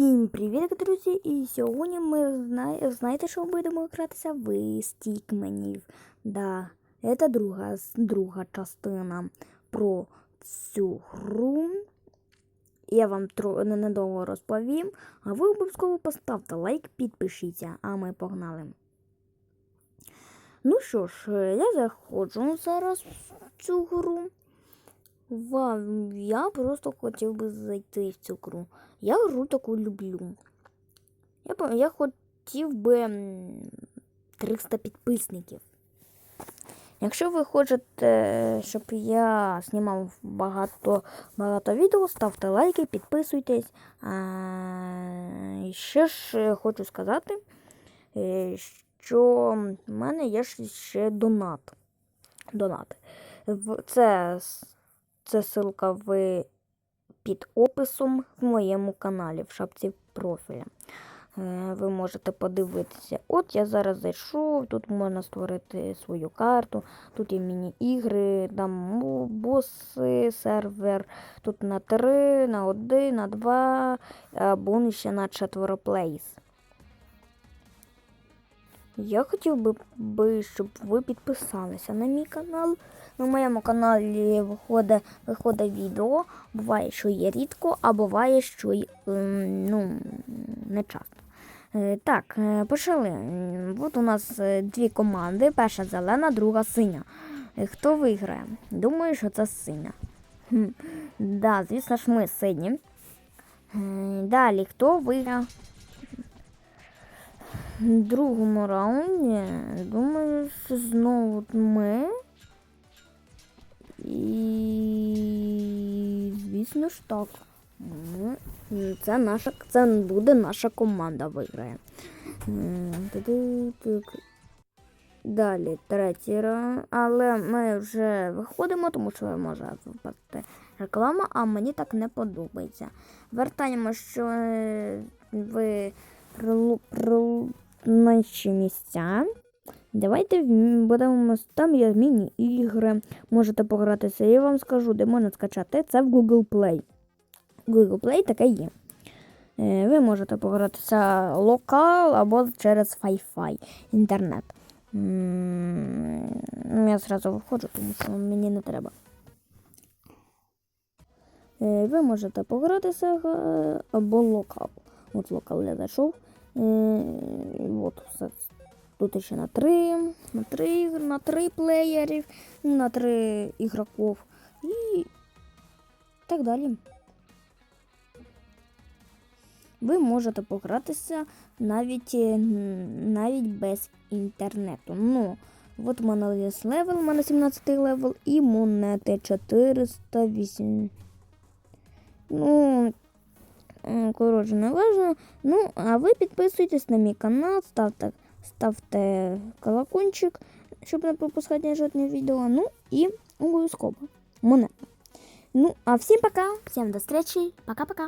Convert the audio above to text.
Всім привіт, друзі! І сьогодні ми зна... знаєте, що будемо гратися в стікменів. Да, це друга, друга частина про цю гру. Я вам тро... ненадовго розповім. А ви обов'язково поставте лайк, підпишіться, а ми погнали. Ну що ж, я заходжу зараз в цю гру. Вау, я просто хотів би зайти в цю гру. Я гру таку люблю. Я, я хотів би 300 підписників. Якщо ви хочете, щоб я знімав багато, багато відео, ставте лайки, підписуйтесь. А, ще ж е, хочу сказати, е, що в мене є ще- донат. Донат. Це, це ссылка в під описом в моєму каналі, в шапці профіля. Е, Ви можете подивитися. От я зараз зайшов, тут можна створити свою карту, тут є міні-ігри, там боси, сервер, тут на 3, на 1, на 2, або ще на 4 плейс. Я хотів би, щоб ви підписалися на мій канал. На моєму каналі виходить, виходить відео. Буває, що є рідко, а буває, що й, ем, ну, не часто. Е, Так, е, почали. От у нас е, дві команди: перша зелена, друга синя. Хто виграє? Думаю, що це синя. Хм, Да, звісно ж, ми сині. Далі, хто виграє? Другому раунді, думаю, що знову ми. І звісно ж так. Це наша, це буде наша команда виграє. Далі третій раунд. Але ми вже виходимо, тому що може випасти реклама, а мені так не подобається. Вертаємо, що е, ви наші місця. Давайте будемо там є міні-ігри. Можете погратися. Я вам скажу, де можна скачати. Це в Google Play. Google Play таке є. Е, Ви можете погратися локал або через Wi-Fi інтернет. Я зразу виходжу, тому що мені не треба. Е, Ви можете погратися е, або локал. От локал я зайшов. От все. Тут ще на три, на три, ігр- на три плеєрів, на три ігроків і так далі. Ви можете погратися навіть, е, навіть без інтернету. Ну, от у мене є левел, у мене 17 левел і монети 408. Ну, коротше, не важно. Ну, а ви підписуйтесь на мій канал, ставте, ставте колокольчик, щоб не пропускати жодне відео. Ну і обов'язково монета. Ну, а всім пока, всім до зустрічі, пока-пока.